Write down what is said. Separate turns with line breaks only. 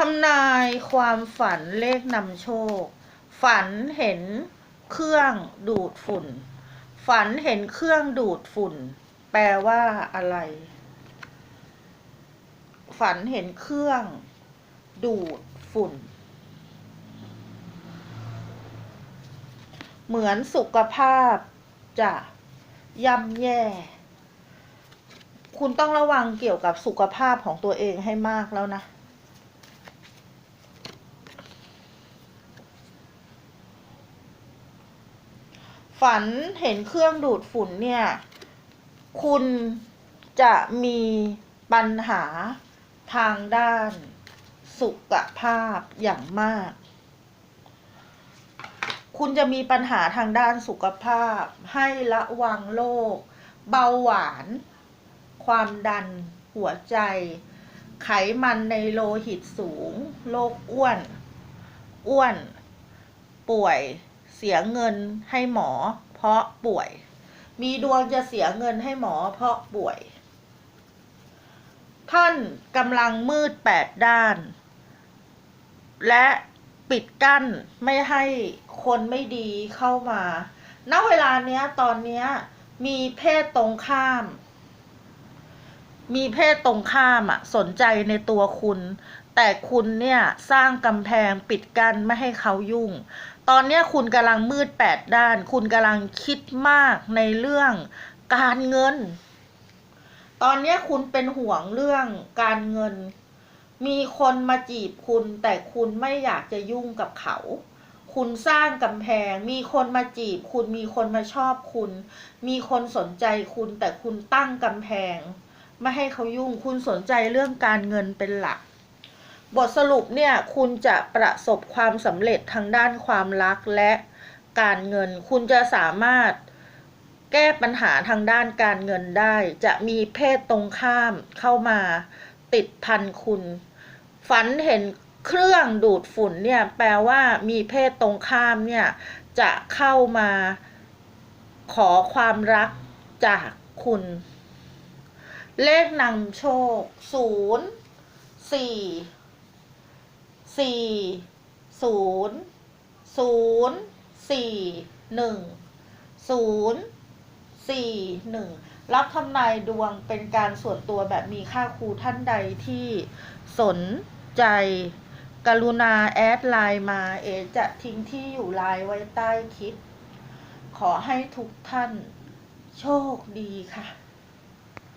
ทำนายความฝันเลขนำโชค ฝันเห็นเครื่องดูดฝุ่น ฝันเห็นเครื่องดูดฝุ่น แปลว่าอะไร ฝันเห็นเครื่องดูดฝุ่น เหมือนสุขภาพจะย่ำแย่ คุณต้องระวังเกี่ยวกับสุขภาพของตัวเองให้มากแล้วนะ ฝันเห็นเครื่องดูดฝุ่นเนี่ย คุณจะมีปัญหาทางด้านสุขภาพอย่างมาก คุณจะมีปัญหาทางด้านสุขภาพ ให้ระวังโรคเบาหวาน ความดัน หัวใจ ไขมันในโลหิตสูง โรคอ้วน อ้วน ป่วย เสียเงินให้หมอ เพราะป่วย มีดวงจะเสียเงินให้หมอ เพราะป่วย ท่านกำลังมืดแปดด้าน และปิดกั้นไม่ให้คนไม่ดีเข้ามา ณ เวลาเนี้ยตอนเนี้ยมีเพศตรงข้าม มีเพศตรงข้ามอะสนใจในตัวคุณ แต่คุณเนี่ยสร้างกำแพงปิดกั้นไม่ให้เขายุ่ง ตอนนี้คุณกำลังมืดแปดด้าน คุณกำลังคิดมากในเรื่องการเงิน ตอนนี้คุณเป็นห่วงเรื่องการเงิน มีคนมาจีบคุณ แต่คุณไม่อยากจะยุ่งกับเขาคุณสร้างกำแพง มีคนมาจีบ คุณมีคนมาชอบคุณ มีคนสนใจคุณแต่คุณตั้งกำแพง ไม่ให้เขายุ่ง คุณสนใจเรื่องการเงินเป็นหลัก บทสรุปเนี่ยคุณจะประสบความสำเร็จทางด้านความรักและการเงิน คุณจะสามารถแก้ปัญหาทางด้านการเงินได้ จะมีเพศตรงข้ามเข้ามาติดพันคุณ ฝันเห็นเครื่องดูดฝุ่นเนี่ยแปลว่ามีเพศตรงข้ามเนี่ยจะเข้ามาขอความรักจากคุณ เลขนำโชคศูนย์สี่สี่ศูนย์ศูนย์สี่หนึ่งศูนย์สี่หนึ่งรับทำนายดวงเป็นการส่วนตัวแบบมีค่าครูท่านใดที่สนใจ กรุณาแอดไลน์มา เอจะทิ้งที่อยู่ไลน์ไว้ใต้คลิป ขอให้ทุกท่านโชคดีค่ะ